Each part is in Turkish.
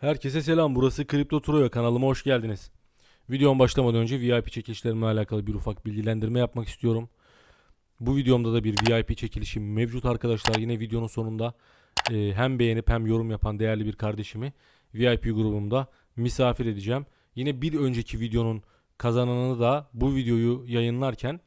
Herkese selam. Burası Kripto Troya kanalıma hoş geldiniz. Videom başlamadan önce VIP çekilişlerimle alakalı bir ufak bilgilendirme yapmak istiyorum. Bu videomda da bir VIP çekilişim mevcut arkadaşlar. Yine videonun sonunda e, hem beğenip hem yorum yapan değerli bir kardeşimi VIP grubumda misafir edeceğim. Yine bir önceki videonun kazananını da bu videoyu yayınlarken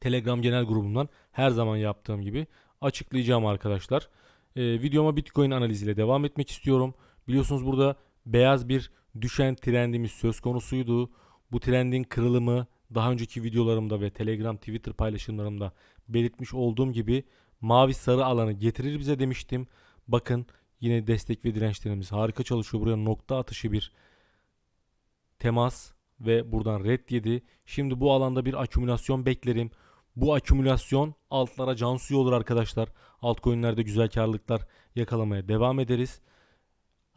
Telegram genel grubumdan her zaman yaptığım gibi açıklayacağım arkadaşlar. E, videoma Bitcoin analiziyle devam etmek istiyorum. Biliyorsunuz burada beyaz bir düşen trendimiz söz konusuydu. Bu trendin kırılımı daha önceki videolarımda ve Telegram, Twitter paylaşımlarımda belirtmiş olduğum gibi mavi sarı alanı getirir bize demiştim. Bakın yine destek ve dirençlerimiz harika çalışıyor. Buraya nokta atışı bir temas ve buradan red yedi. Şimdi bu alanda bir akümülasyon beklerim. Bu akümülasyon altlara can suyu olur arkadaşlar. Altcoin'lerde güzel karlılıklar yakalamaya devam ederiz.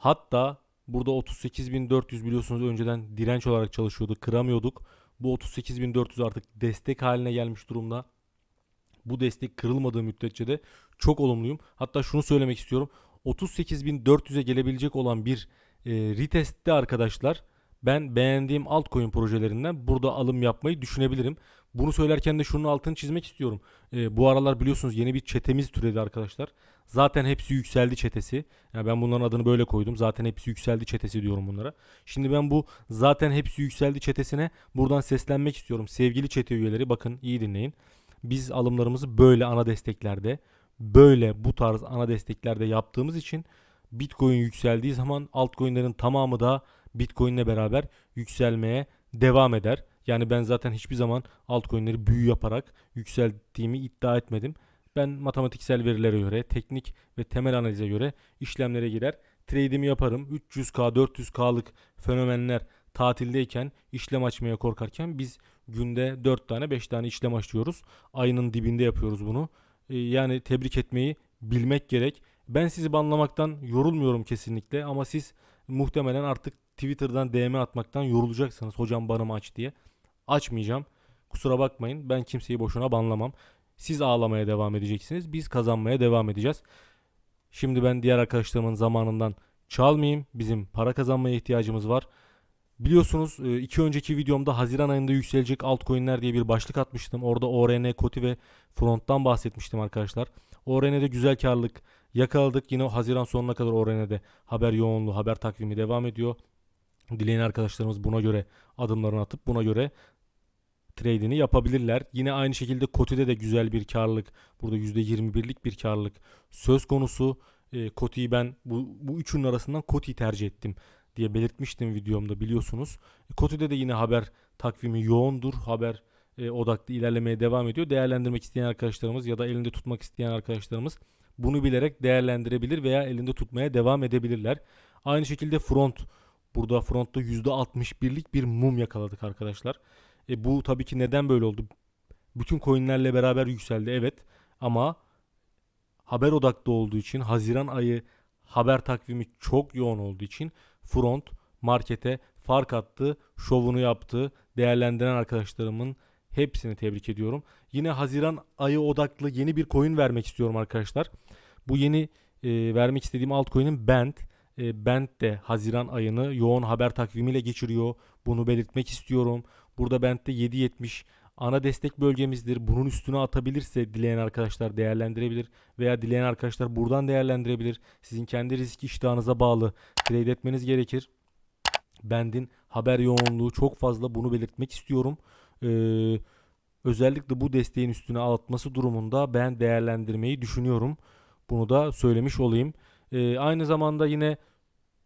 Hatta burada 38.400 biliyorsunuz önceden direnç olarak çalışıyordu. Kıramıyorduk. Bu 38.400 artık destek haline gelmiş durumda. Bu destek kırılmadığı müddetçe de çok olumluyum. Hatta şunu söylemek istiyorum. 38.400'e gelebilecek olan bir e, retestte arkadaşlar ben beğendiğim altcoin projelerinden burada alım yapmayı düşünebilirim. Bunu söylerken de şunun altını çizmek istiyorum. E, bu aralar biliyorsunuz yeni bir çetemiz türedi arkadaşlar. Zaten hepsi yükseldi çetesi. Yani ben bunların adını böyle koydum. Zaten hepsi yükseldi çetesi diyorum bunlara. Şimdi ben bu zaten hepsi yükseldi çetesine buradan seslenmek istiyorum. Sevgili çete üyeleri bakın iyi dinleyin. Biz alımlarımızı böyle ana desteklerde, böyle bu tarz ana desteklerde yaptığımız için Bitcoin yükseldiği zaman altcoin'lerin tamamı da Bitcoin'le beraber yükselmeye devam eder. Yani ben zaten hiçbir zaman altcoin'leri büyü yaparak yükselttiğimi iddia etmedim. Ben matematiksel verilere göre, teknik ve temel analize göre işlemlere girer. Trade'imi yaparım. 300k, 400k'lık fenomenler tatildeyken işlem açmaya korkarken biz günde 4 tane 5 tane işlem açıyoruz. Ayının dibinde yapıyoruz bunu. Ee, yani tebrik etmeyi bilmek gerek. Ben sizi banlamaktan yorulmuyorum kesinlikle ama siz muhtemelen artık Twitter'dan DM atmaktan yorulacaksınız. Hocam banımı aç diye. Açmayacağım. Kusura bakmayın. Ben kimseyi boşuna banlamam. Siz ağlamaya devam edeceksiniz. Biz kazanmaya devam edeceğiz. Şimdi ben diğer arkadaşlarımın zamanından çalmayayım. Bizim para kazanmaya ihtiyacımız var. Biliyorsunuz e, iki önceki videomda Haziran ayında yükselecek altcoin'ler diye bir başlık atmıştım. Orada ORN, Koti ve Front'tan bahsetmiştim arkadaşlar. ORN'de güzel karlılık yakaladık. Yine Haziran sonuna kadar ORN'de haber yoğunluğu, haber takvimi devam ediyor. Dileyen arkadaşlarımız buna göre adımlarını atıp buna göre trade'ini yapabilirler. Yine aynı şekilde Koti'de de güzel bir karlılık. Burada %21'lik bir karlılık söz konusu. E, Koti'yi ben bu, bu üçünün arasından Koti'yi tercih ettim diye belirtmiştim videomda biliyorsunuz. E, Koti'de de yine haber takvimi yoğundur. Haber e, odaklı ilerlemeye devam ediyor. Değerlendirmek isteyen arkadaşlarımız ya da elinde tutmak isteyen arkadaşlarımız bunu bilerek değerlendirebilir veya elinde tutmaya devam edebilirler. Aynı şekilde front burada frontta %61'lik bir mum yakaladık arkadaşlar. E, bu tabii ki neden böyle oldu? Bütün coinlerle beraber yükseldi evet ama haber odaklı olduğu için Haziran ayı haber takvimi çok yoğun olduğu için front markete fark attı, şovunu yaptı. Değerlendiren arkadaşlarımın hepsini tebrik ediyorum. Yine Haziran ayı odaklı yeni bir coin vermek istiyorum arkadaşlar. Bu yeni e, vermek istediğim altcoin'in Band. E, Band de Haziran ayını yoğun haber takvimiyle geçiriyor. Bunu belirtmek istiyorum. Burada Band'de 7.70 ana destek bölgemizdir. Bunun üstüne atabilirse dileyen arkadaşlar değerlendirebilir veya dileyen arkadaşlar buradan değerlendirebilir. Sizin kendi risk iştahınıza bağlı trade etmeniz gerekir. Band'in haber yoğunluğu çok fazla bunu belirtmek istiyorum. Ee, özellikle bu desteğin üstüne atması durumunda ben değerlendirmeyi düşünüyorum. Bunu da söylemiş olayım. Ee, aynı zamanda yine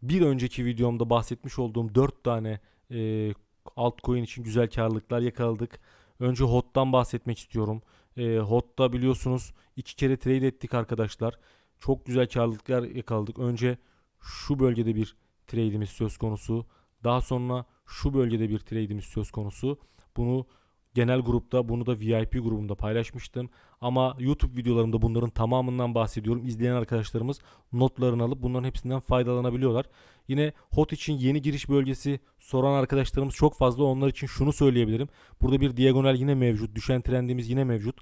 bir önceki videomda bahsetmiş olduğum 4 tane e, altcoin için güzel karlılıklar yakaladık. Önce HOT'tan bahsetmek istiyorum. E, HOT'ta biliyorsunuz iki kere trade ettik arkadaşlar. Çok güzel karlılıklar yakaladık. Önce şu bölgede bir trade'imiz söz konusu. Daha sonra şu bölgede bir trade'imiz söz konusu. Bunu genel grupta bunu da VIP grubumda paylaşmıştım. Ama YouTube videolarımda bunların tamamından bahsediyorum. İzleyen arkadaşlarımız notlarını alıp bunların hepsinden faydalanabiliyorlar. Yine HOT için yeni giriş bölgesi soran arkadaşlarımız çok fazla. Onlar için şunu söyleyebilirim. Burada bir diagonal yine mevcut. Düşen trendimiz yine mevcut.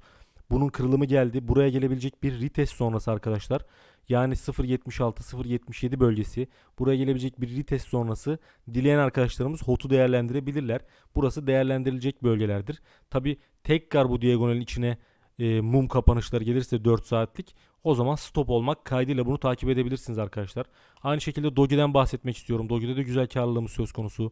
Bunun kırılımı geldi. Buraya gelebilecek bir retest sonrası arkadaşlar. Yani 0.76-0.77 bölgesi buraya gelebilecek bir retest sonrası dileyen arkadaşlarımız HOT'u değerlendirebilirler. Burası değerlendirilecek bölgelerdir. Tabi tekrar bu diagonalin içine e, mum kapanışları gelirse 4 saatlik o zaman stop olmak kaydıyla bunu takip edebilirsiniz arkadaşlar. Aynı şekilde Doge'den bahsetmek istiyorum. Doge'de de güzel karlılığımız söz konusu.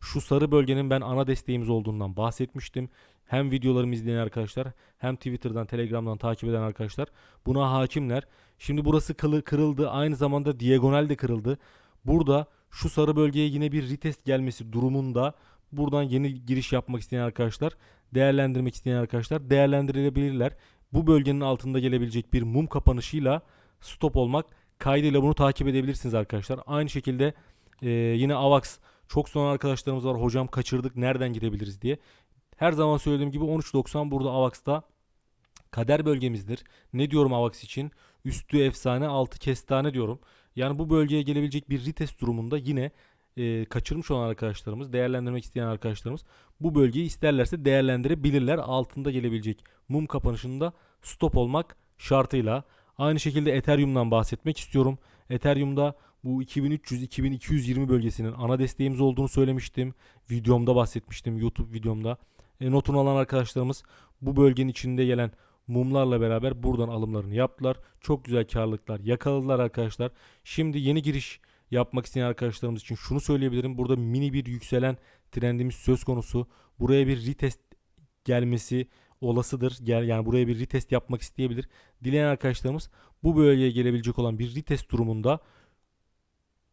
Şu sarı bölgenin ben ana desteğimiz olduğundan bahsetmiştim. Hem videolarımı izleyen arkadaşlar hem Twitter'dan, Telegram'dan takip eden arkadaşlar buna hakimler. Şimdi burası kırıldı. Aynı zamanda diagonal de kırıldı. Burada şu sarı bölgeye yine bir retest gelmesi durumunda buradan yeni giriş yapmak isteyen arkadaşlar, değerlendirmek isteyen arkadaşlar değerlendirilebilirler. Bu bölgenin altında gelebilecek bir mum kapanışıyla stop olmak kaydıyla bunu takip edebilirsiniz arkadaşlar. Aynı şekilde e, yine AVAX çok son arkadaşlarımız var. Hocam kaçırdık nereden gidebiliriz diye. Her zaman söylediğim gibi 13.90 burada AVAX'ta kader bölgemizdir. Ne diyorum AVAX için? Üstü efsane, altı kestane diyorum. Yani bu bölgeye gelebilecek bir retest durumunda yine e, kaçırmış olan arkadaşlarımız, değerlendirmek isteyen arkadaşlarımız bu bölgeyi isterlerse değerlendirebilirler. Altında gelebilecek mum kapanışında stop olmak şartıyla. Aynı şekilde Ethereum'dan bahsetmek istiyorum. Ethereum'da bu 2300-2220 bölgesinin ana desteğimiz olduğunu söylemiştim. Videomda bahsetmiştim YouTube videomda. E, notunu alan arkadaşlarımız bu bölgenin içinde gelen mumlarla beraber buradan alımlarını yaptılar. Çok güzel karlılıklar yakaladılar arkadaşlar. Şimdi yeni giriş yapmak isteyen arkadaşlarımız için şunu söyleyebilirim. Burada mini bir yükselen trendimiz söz konusu. Buraya bir retest gelmesi olasıdır. Yani buraya bir retest yapmak isteyebilir. Dileyen arkadaşlarımız bu bölgeye gelebilecek olan bir retest durumunda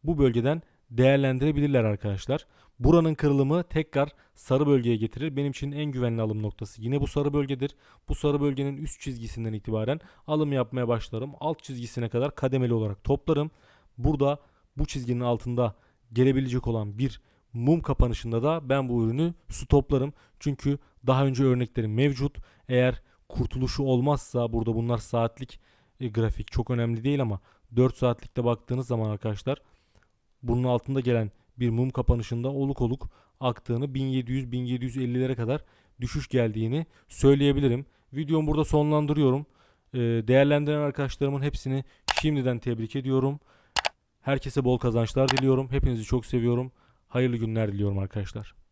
bu bölgeden değerlendirebilirler arkadaşlar. Buranın kırılımı tekrar sarı bölgeye getirir. Benim için en güvenli alım noktası yine bu sarı bölgedir. Bu sarı bölgenin üst çizgisinden itibaren alım yapmaya başlarım. Alt çizgisine kadar kademeli olarak toplarım. Burada bu çizginin altında gelebilecek olan bir mum kapanışında da ben bu ürünü stoplarım. Çünkü daha önce örneklerim mevcut. Eğer kurtuluşu olmazsa burada bunlar saatlik e, grafik çok önemli değil ama 4 saatlikte baktığınız zaman arkadaşlar bunun altında gelen bir mum kapanışında oluk oluk aktığını 1700-1750'lere kadar düşüş geldiğini söyleyebilirim. Videomu burada sonlandırıyorum. Ee, değerlendiren arkadaşlarımın hepsini şimdiden tebrik ediyorum. Herkese bol kazançlar diliyorum. Hepinizi çok seviyorum. Hayırlı günler diliyorum arkadaşlar.